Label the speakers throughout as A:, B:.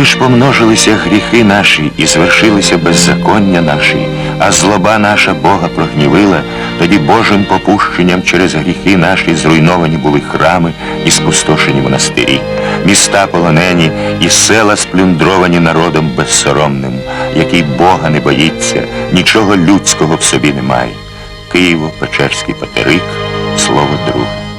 A: Коли ж помножилися гріхи наші і звершилися беззаконня наші, а злоба наша Бога прогнівила, тоді Божим попущенням через гріхи наші зруйновані були храми і спустошені монастирі, міста полонені і села сплюндровані народом безсоромним, який Бога не боїться, нічого людського в собі немає. Києво-Печерський патерик, слово друге.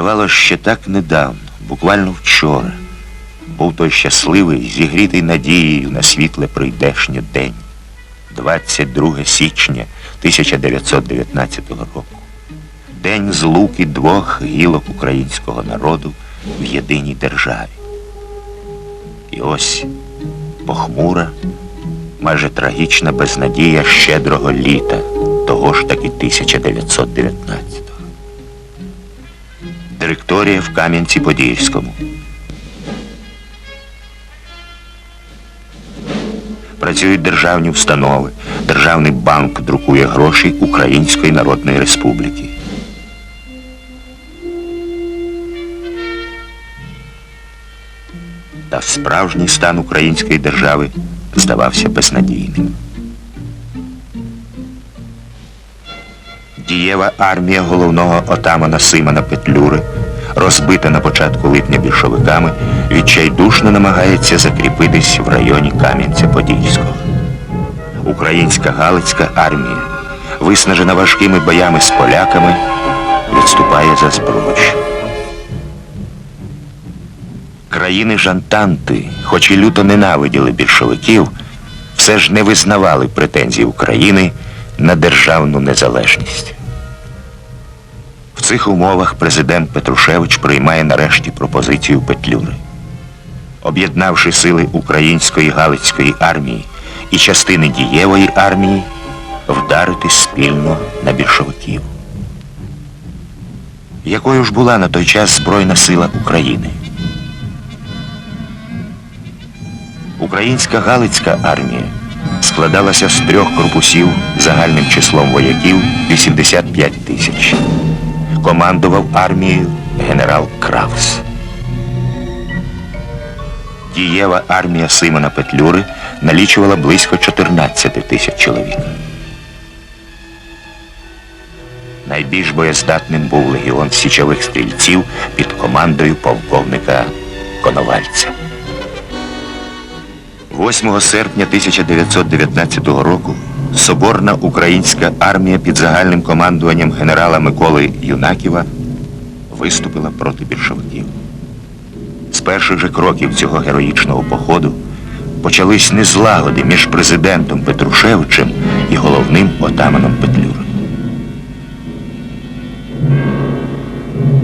A: Здавалось, ще так недавно, буквально вчора, був той щасливий, зігрітий надією на світле прийдешнє день. 22 січня 1919 року. День злуки двох гілок українського народу в єдиній державі. І ось похмура, майже трагічна безнадія щедрого літа, того ж таки 1919-го. Директорія в Кам'янці-Подільському. Працюють державні установи. Державний банк друкує гроші Української Народної Республіки. Та справжній стан української держави здавався безнадійним. Дієва армія головного отамана Симона Петлюри, розбита на початку липня більшовиками, відчайдушно намагається закріпитись в районі Кам'янця-Подільського. Українська Галицька армія, виснажена важкими боями з поляками, відступає за зброю. Країни Жантанти, хоч і люто ненавиділи більшовиків, все ж не визнавали претензій України на державну незалежність. Цих умовах президент Петрушевич приймає нарешті пропозицію Петлюри. Об'єднавши сили української Галицької армії і частини дієвої армії, вдарити спільно на більшовиків. Якою ж була на той час Збройна сила України? Українська Галицька армія складалася з трьох корпусів загальним числом вояків 85 тисяч. Командував армією генерал Кравс. Дієва армія Симона Петлюри налічувала близько 14 тисяч чоловік. Найбільш боєздатним був легіон січових стрільців під командою полковника Коновальця. 8 серпня 1919 року Соборна українська армія під загальним командуванням генерала Миколи Юнаківа виступила проти більшовиків. З перших же кроків цього героїчного походу почались незлагоди між президентом Петрушевичем і головним отаманом Петлюрою.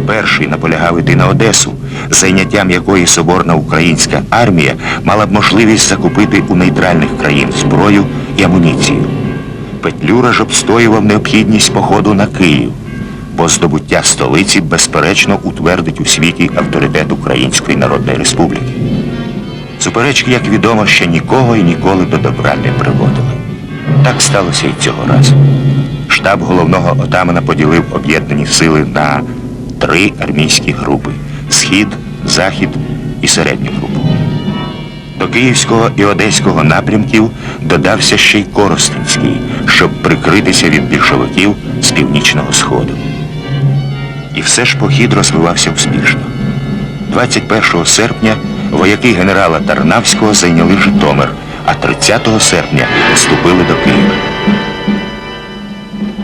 A: Перший наполягав іти на Одесу, зайняттям якої соборна українська армія мала б можливість закупити у нейтральних країн зброю і амуніцію. Петлюра ж обстоював необхідність походу на Київ, бо здобуття столиці безперечно утвердить у світі авторитет Української Народної Республіки. Суперечки, як відомо, ще нікого і ніколи до добра не приводили. Так сталося і цього разу. Штаб головного отамана поділив об'єднані сили на три армійські групи схід, захід і середню групу. До Київського і Одеського напрямків додався ще й Коростенський, щоб прикритися від більшовиків з північного сходу. І все ж похід розвивався успішно. 21 серпня вояки генерала Тарнавського зайняли Житомир, а 30 серпня вступили до Києва.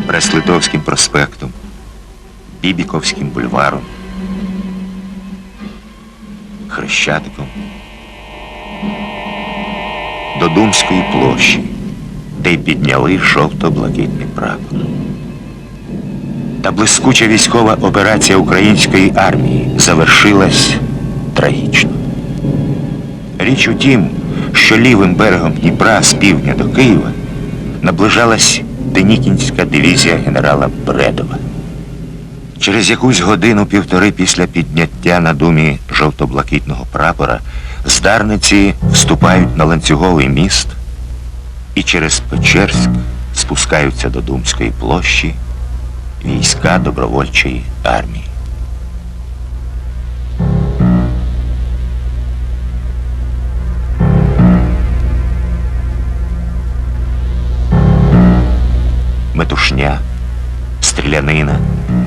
A: Брест-Литовським проспектом, Бібіковським бульваром, Хрещатиком, до Думської площі, де підняли жовто-блакитний прапор. Та блискуча військова операція української армії завершилась трагічно. Річ у тім, що лівим берегом Дніпра з півдня до Києва наближалась Денікінська дивізія генерала Бредова. Через якусь годину-півтори після підняття на думі жовто-блакитного прапора здарниці вступають на ланцюговий міст і через Печерськ спускаються до Думської площі війська добровольчої армії. Метушня, стрілянина,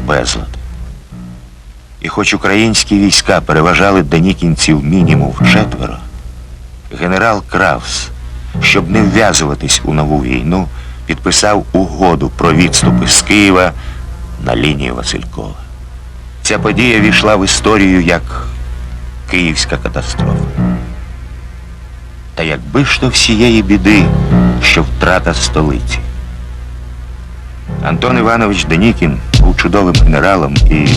A: безлад. І хоч українські війська переважали денікінців мінімум в четверо, генерал Кравс, щоб не вв'язуватись у нову війну, підписав угоду про відступи з Києва на лінію Василькова. Ця подія війшла в історію як Київська катастрофа. Та якби ж то всієї біди, що втрата столиці. Антон Іванович Денікін був чудовим генералом і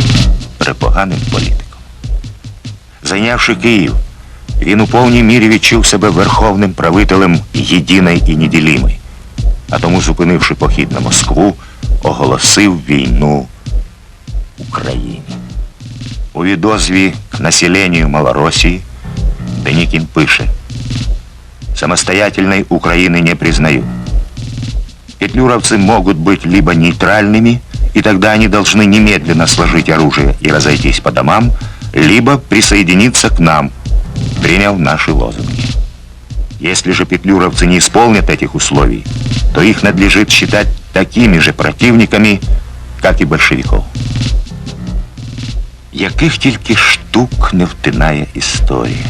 A: препоганим політиком. Зайнявши Київ, він у повній мірі відчув себе верховним правителем єдиної і неділімої, а тому, зупинивши похід на Москву, оголосив війну Україні. У відозві к населению Малороссии Деникин пише «Самостоятельной Украины не признаю. Петлюровцы могут быть либо нейтральными, и тогда они должны немедленно сложить оружие и разойтись по домам, либо присоединиться к нам, приняв наши лозунги. Если же петлюровцы не исполнят этих условий, то их надлежит считать такими же противниками, как и большевиков. Яких тільки штук не втинає історія.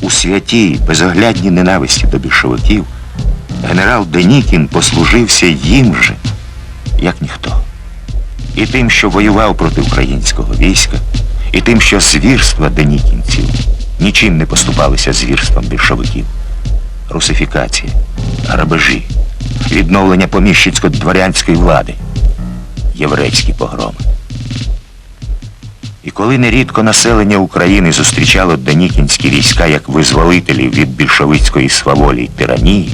A: У святій, безоглядній ненависті до більшовиків генерал Денікін послужився їм же, Як ніхто. І тим, що воював проти українського війська, і тим, що звірства денікінців нічим не поступалися звірствам більшовиків. Русифікація, грабежі, відновлення поміщицько-дворянської влади, єврейські погроми. І коли нерідко населення України зустрічало денікінські війська як визволителів від більшовицької сваволі й тиранії,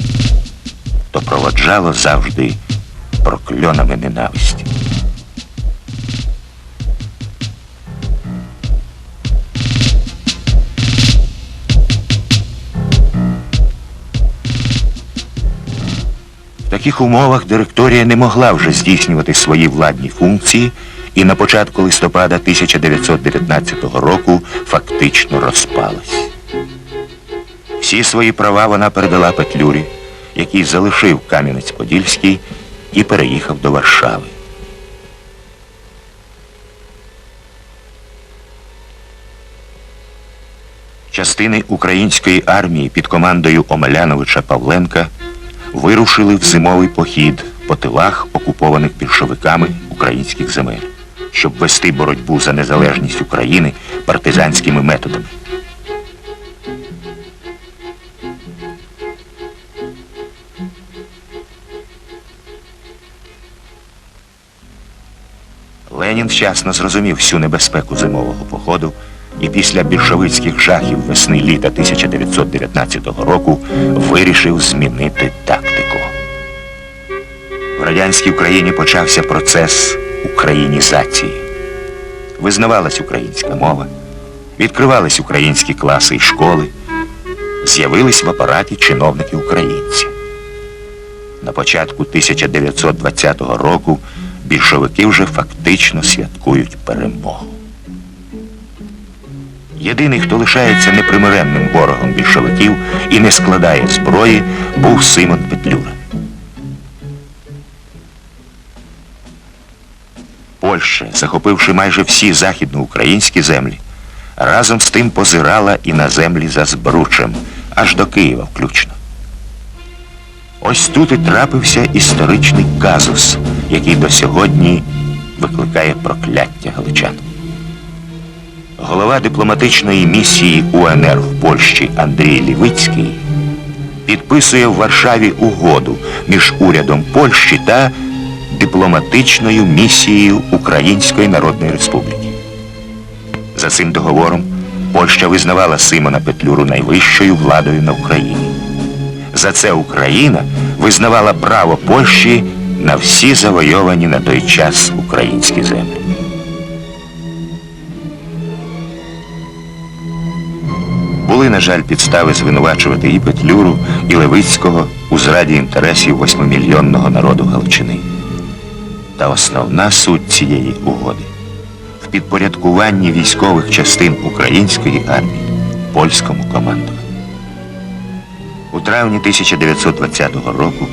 A: то проводжало завжди прокльонами ненависті. В таких умовах директорія не могла вже здійснювати свої владні функції і на початку листопада 1919 року фактично розпалась. Всі свої права вона передала Петлюрі, який залишив Кам'янець-Подільський і переїхав до Варшави. Частини української армії під командою Омеляновича Павленка вирушили в зимовий похід по тилах, окупованих більшовиками українських земель, щоб вести боротьбу за незалежність України партизанськими методами. Ленін вчасно зрозумів всю небезпеку зимового походу і після більшовицьких жахів весни-літа 1919 року вирішив змінити тактику. В радянській Україні почався процес українізації. Визнавалась українська мова, відкривались українські класи і школи, з'явились в апараті чиновники українці. На початку 1920 року більшовики вже фактично святкують перемогу. Єдиний, хто лишається непримиренним ворогом більшовиків і не складає зброї, був Симон Петлюра. Польща, захопивши майже всі західноукраїнські землі, разом з тим позирала і на землі за Збручем, аж до Києва включно. Ось тут і трапився історичний казус, який до сьогодні викликає прокляття галичан. Голова дипломатичної місії УНР в Польщі Андрій Лівицький підписує в Варшаві угоду між урядом Польщі та дипломатичною місією Української Народної Республіки. За цим договором Польща визнавала Симона Петлюру найвищою владою на Україні. За це Україна визнавала право Польщі на всі завойовані на той час українські землі. Були, на жаль, підстави звинувачувати і Петлюру, і Левицького у зраді інтересів восьмимільйонного народу Галичини. Та основна суть цієї угоди в підпорядкуванні військових частин української армії польському командуванню. У травні 1920 року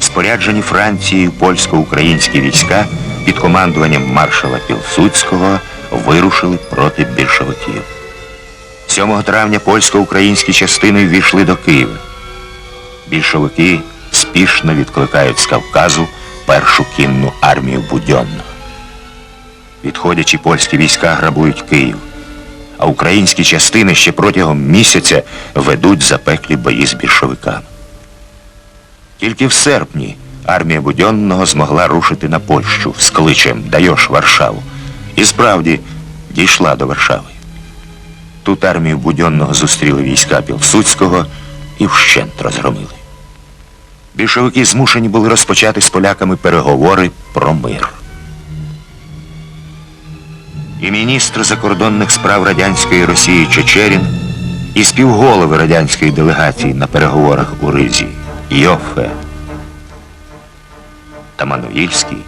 A: споряджені Францією польсько-українські війська під командуванням маршала Пілсудського вирушили проти більшовиків. 7 травня польсько-українські частини ввійшли до Києва. Більшовики спішно відкликають з Кавказу першу кінну армію Будьонного. Відходячи, польські війська грабують Київ, а українські частини ще протягом місяця ведуть запеклі бої з більшовиками. Тільки в серпні армія Будьонного змогла рушити на Польщу з кличем Дайош Варшаву. І справді дійшла до Варшави. Тут армію Будьонного зустріли війська Пілсудського і вщент розгромили. Більшовики змушені були розпочати з поляками переговори про мир. І міністр закордонних справ радянської Росії Чечерін, і співголови радянської делегації на переговорах у Ризі Йофе та Мануїльський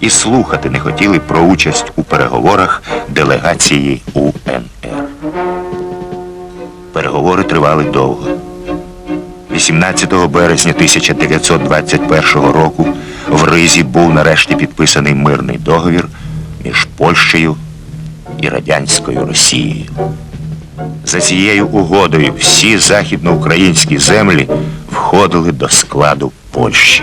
A: і слухати не хотіли про участь у переговорах делегації УНР. Переговори тривали довго. 18 березня 1921 року в Ризі був нарешті підписаний мирний договір між Польщею і радянською Росією. За цією угодою всі західноукраїнські землі входили до складу Польщі.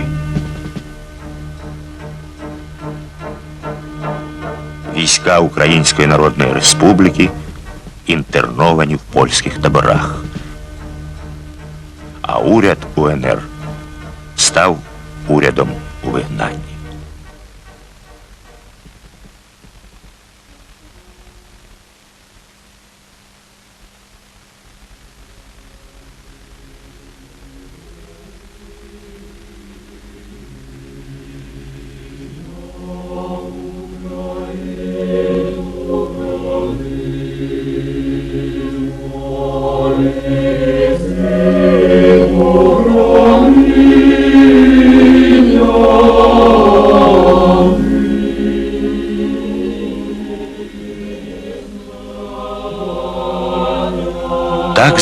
A: Війська Української Народної Республіки інтерновані в польських таборах. А уряд УНР став урядом у вигнанні.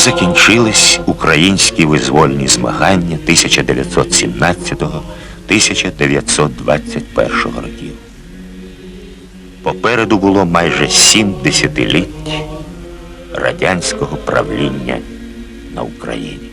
A: Закінчились українські визвольні змагання 1917-1921 років. Попереду було майже сім десятиліть радянського правління на Україні.